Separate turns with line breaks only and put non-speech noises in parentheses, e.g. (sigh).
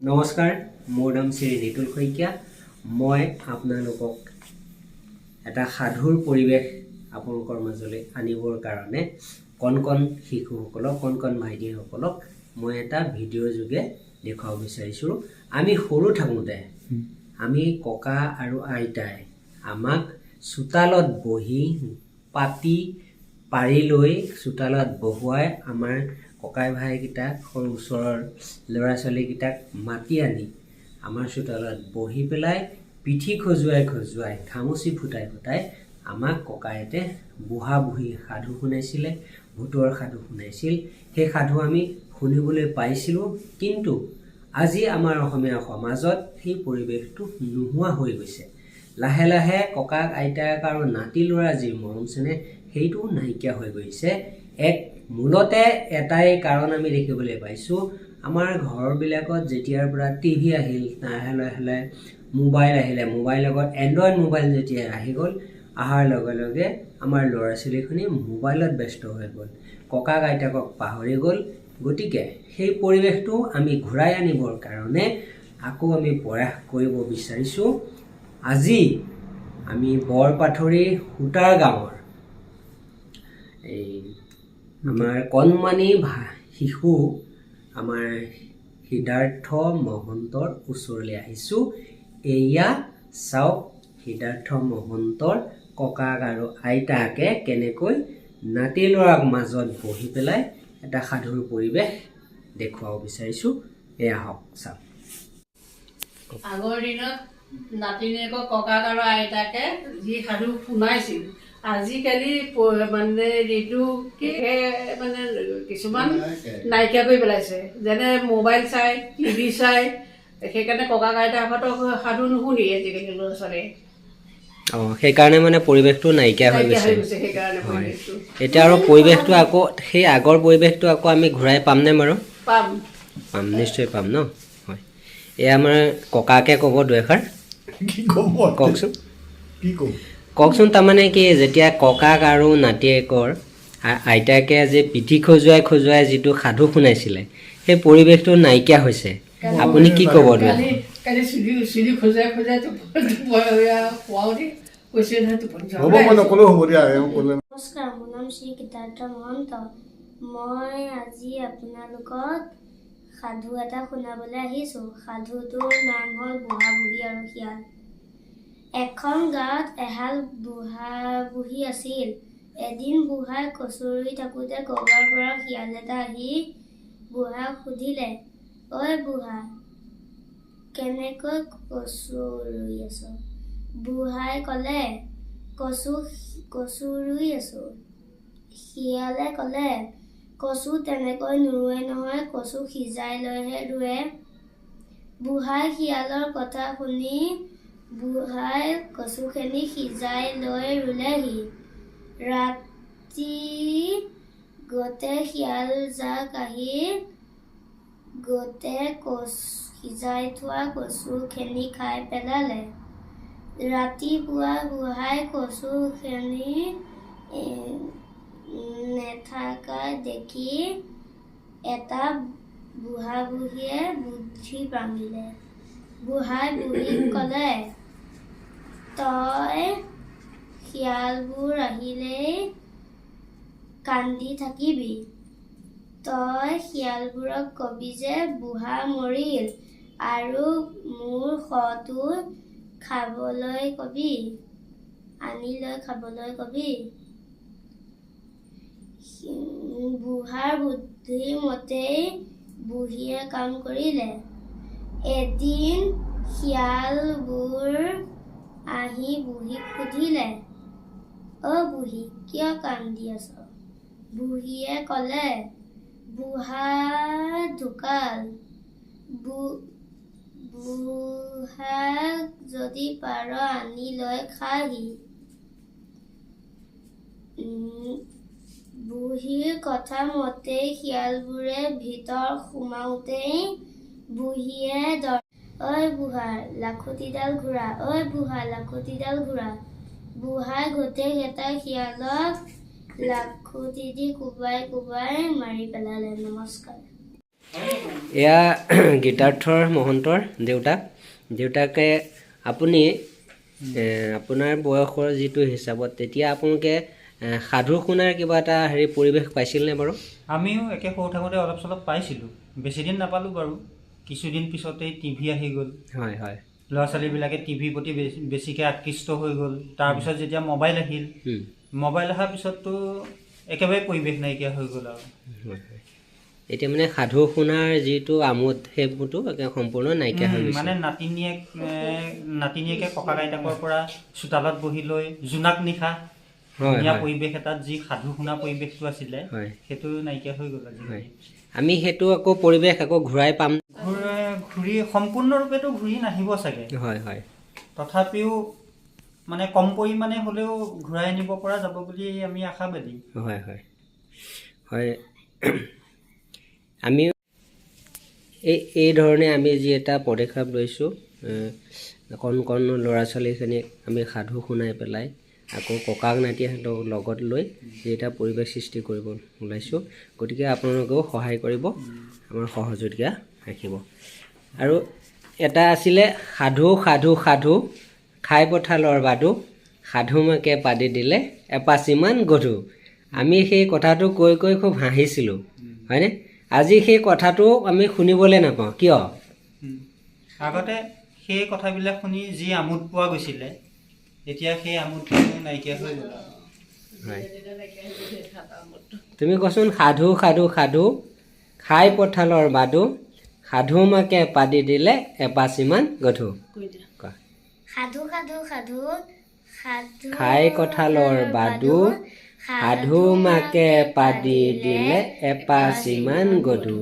নমস্কাৰ মোৰ নাম শ্ৰী ৰিতুল শইকীয়া। মই আপোনালোকক এটা সাধুৰ পৰিৱেশ আপোনালোকৰ মাজলৈ আনিবৰ কাৰণে কণ কণ শিশুসকলক কণ কণ ভাইটিসকলক মই এটা ভিডিঅ'ৰ যোগে দেখুৱাব বিচাৰিছোঁ। আমি সৰু থাকোঁতে আমি ককা আৰু আইতাই আমাক চোতালত বহি পাতি পাৰি লৈ চোতালত বহুৱাই আমাৰ ককাই ভাইকেইটাক সৰু ওচৰৰ ল'ৰা ছোৱালীকেইটাক মাতি আনি আমাৰ চোতালত বহি পেলাই পিঠি খজুৱাই খজুৱাই ঘামচি ফুটাই ফুটাই আমাক ককায়েতে বুঢ়া বুঢ়ী সাধু শুনাইছিলে ভূতৰ সাধু শুনাইছিল। সেই সাধু আমি শুনিবলৈ পাইছিলোঁ কিন্তু আজি আমাৰ অসমীয়া সমাজত সেই পৰিৱেশটো নোহোৱা হৈ গৈছে। লাহে লাহে ককাক আইতাক আৰু নাতি ল'ৰা যি মৰম চেনেহ সেইটো নাইকিয়া হৈ গৈছে। এক মূলতে এটাই কাৰণ আমি দেখিবলৈ পাইছোঁ। আমাৰ ঘৰবিলাকত যেতিয়াৰ পৰা টিভি আহিল লাহে লাহে মোবাইল আহিলে মোবাইল লগত এণ্ড্ৰইড মোবাইল যেতিয়া আহি গ'ল অহাৰ লগে লগে আমাৰ ল'ৰা ছোৱালীখিনি মোবাইলত ব্যস্ত হৈ গ'ল। ককাক আইতাকক পাহৰি গ'ল। গতিকে সেই পৰিৱেশটো আমি ঘূৰাই আনিবৰ কাৰণে আকৌ আমি প্ৰয়াস কৰিব বিচাৰিছোঁ। আজি আমি বৰপাথৰি সূতাৰ গাঁৱৰ এই আমাৰ কণমানি শিশু আমাৰ সিদ্ধাৰ্থ মহন্তৰ ওচৰলৈ আহিছোঁ। এয়া চাওক সিদ্ধাৰ্থ মহন্তৰ ককাক আৰু আইতাকে কেনেকৈ নাতি ল'ৰাক মাজত বহি পেলাই এটা সাধুৰ পৰিৱেশ দেখুৱাব বিচাৰিছোঁ। এয়া হওক চাওক।
আগৰ দিনত নাতিনীয়েকক ককাক আৰু আইতাকে যি সাধু শুনাইছিল আজিকালি মানে ঋতু মানে কিছুমান নাইকিয়া কৰি পেলাইছে। যেনে মোবাইল চাই টিভি চাই সেইকাৰণে ককাক আইতাহঁতক সাধু নুশুনি আজিকালি ল'ৰা ছোৱালীয়ে
অঁ সেইকাৰণে মানে পৰিৱেশটো নাইকিয়া হৈ গৈছে।
সেইকাৰণে
হয়। এতিয়া আৰু পৰিৱেশটো আকৌ সেই আগৰ পৰিৱেশটো আকৌ আমি ঘূৰাই পামনে বাৰু?
পাম।
পাম নিশ্চয় পাম ন? হয়। এয়া আমাৰ ককাকে ক'ব
ক'ব
কওকচোন।
কি ক'ম?
কওকচোন তাৰমানে কি যেতিয়া ককাক আৰু নাতিয়েকৰ আইতাকে যে পিঠি খজুৱাই খজুৱাই যিটো সাধু শুনাইছিলে সেই পৰিৱেশটো নাইকিয়া হৈছে। আপুনি কি ক'ব
নমস্কাৰ মোৰ নাম শ্ৰী গীতাৰ্থ মহন্ত। মই আজি আপোনালোকক সাধু এটা শুনাবলৈ আহিছোঁ। সাধুটোৰ নাম হ'ল বুঢ়া বুঢ়ী আৰু শিয়াল এখন গাঁৱত এহাল বুঢ়া বুঢ়ী আছিল। এদিন বুঢ়াই কচুৰি থাকোঁতে ক'ৰবাৰ পৰা শিয়াল এটা আহি বুঢ়াক সুধিলে ঐ বুঢ়া কেনেকৈ কচু ৰুই আছ? বুঢ়াই ক'লে কচু কচু ৰুই আছোঁ। শিয়ালে ক'লে কচু তেনেকৈ নুৰুৱে নহয় কচু সিজাই লৈহে ৰুৱে। বুঢ়াই শিয়ালৰ কথা শুনি বুঢ়াই কচুখিনি সিজাই লৈ ৰুলেহি। ৰাতি গোটেই শিয়াল জাক আহি গোটেই কচ সিজাই থোৱা কচুখিনি খাই পেলালে। ৰাতিপুৱা বুঢ়াই কচুখিনি নেথাকা দেখি এটা বুঢ়া বুঢ়ীয়ে বুদ্ধি ভাঙিলে। বুঢ়াই বুঢ়ীক ক'লে তই শিয়ালবোৰ আহিলেই কান্দি থাকিবি তই শিয়ালবোৰক কবি যে বুঢ়া মৰিল আৰু মোৰ শটো খাবলৈ কবি আনি লৈ খাবলৈ কবি বুঢ়াৰ বুদ্ধিমতেই বুঢ়ীয়ে কাম কৰিলে এদিন শিয়ালবোৰ আহি বুঢ়ীক সুধিলে অ' বুঢ়ী কিয় কান্দি আছ? বুঢ়ীয়ে ক'লে বুঢ়া ঢুকাল। বুঢ়াক যদি পাৰ আনি লৈ খাহি। বুঢ়ীৰ কথা মতেই শিয়ালবোৰে ভিতৰ সোমাওঁতেই বুঢ়ীয়ে দৰ ঐ বুঢ়া লাখুটিডাল ঘূৰা ঐ বুঢ়া লাখুটিডাল ঘূৰা। বুঢ়াই গোটেইকেইটা শিয়ালক লাখুটি দি কোবাই কোবাই মাৰি পেলালে নমস্কাৰ।
এয়া (clears throat) গীতাৰ্থৰ মহন্তৰ দেউতাক দেউতাকে আপুনি আপোনাৰ বয়সৰ যিটো হিচাপত তেতিয়া আপোনালোকে সাধু শুনাৰ কিবা এটা হেৰি পৰিৱেশ পাইছিলনে বাৰু?
আমিও একে সৰু থাকোঁতে অলপ চলপ পাইছিলোঁ। বেছিদিন নাপালোঁ বাৰু। কিছুদিন পিছতেই টিভি আহি গ'ল।
হয় হয়।
ল'ৰা ছোৱালীবিলাকে টিভিৰ প্ৰতি বেছি বেছিকৈ আকৃষ্ট হৈ গ'ল। তাৰপিছত যেতিয়া মোবাইল আহিল মোবাইল অহাৰ পিছততো একেবাৰে পৰিৱেশ নাইকিয়া হৈ গ'ল আৰু।
এতিয়া মানে সাধু শুনাৰ যিটো আমোদ একে সম্পূৰ্ণ নাইকিয়া হৈ
মানে নাতিনীয়েক নাতিনীয়েকে ককা আইতাকৰ পৰা চোতালত বহি লৈ জোনাক নিশা ধুনীয়া পৰিৱেশ এটাত যি সাধু শুনা পৰিৱেশটো আছিলে সেইটো নাইকিয়া হৈ গ'ল আজিকালি।
আমি সেইটো আকৌ পৰিৱেশ আকৌ ঘূৰাই পাম।
ঘূৰি সম্পূৰ্ণৰূপেতো ঘূৰি নাহিব চাগে।
হয় হয়।
তথাপিও মানে কম পৰিমাণে হ'লেও ঘূৰাই আনিব পৰা যাব বুলি আমি আশাবাদী
হয় হয়। হয় আমি এই এই ধৰণে আমি যি এটা পদক্ষেপ লৈছোঁ কণ কণ ল'ৰা ছোৱালীখিনিক আমি সাধু শুনাই পেলাই আকৌ ককাক নাতিহঁতক লগত লৈ যি এটা পৰিৱেশ সৃষ্টি কৰিব ওলাইছোঁ। গতিকে আপোনালোকেও সহায় কৰিব আমাৰ সহযোগিতা ৰাখিব। আৰু এটা আছিলে সাধু সাধু সাধু খাই পঠালৰ বাদু সাধু মাকে পাদি দিলে এপাচিমান গধু। আমি সেই কথাটো কৈ কৈ খুব হাঁহিছিলোঁ হয়নে? আজি সেই কথাটো আমি শুনিবলৈ নাপাওঁ কিয়?
আগতে সেই কথাবিলাক শুনি যি আমোদ পোৱা গৈছিলে এতিয়া সেই আমোদটো নাইকিয়া হৈ গ'ল।
হয় তুমি কচোন সাধু সাধু সাধু খাই পঠালৰ বাদু সাধু মাকে পাদি দিলে এপাচিমান গধু
সাধু সাধু সাধু
খাই কঁঠালৰ বাদু সাধু মাকে পাদি দিলে এপাচিমান গধু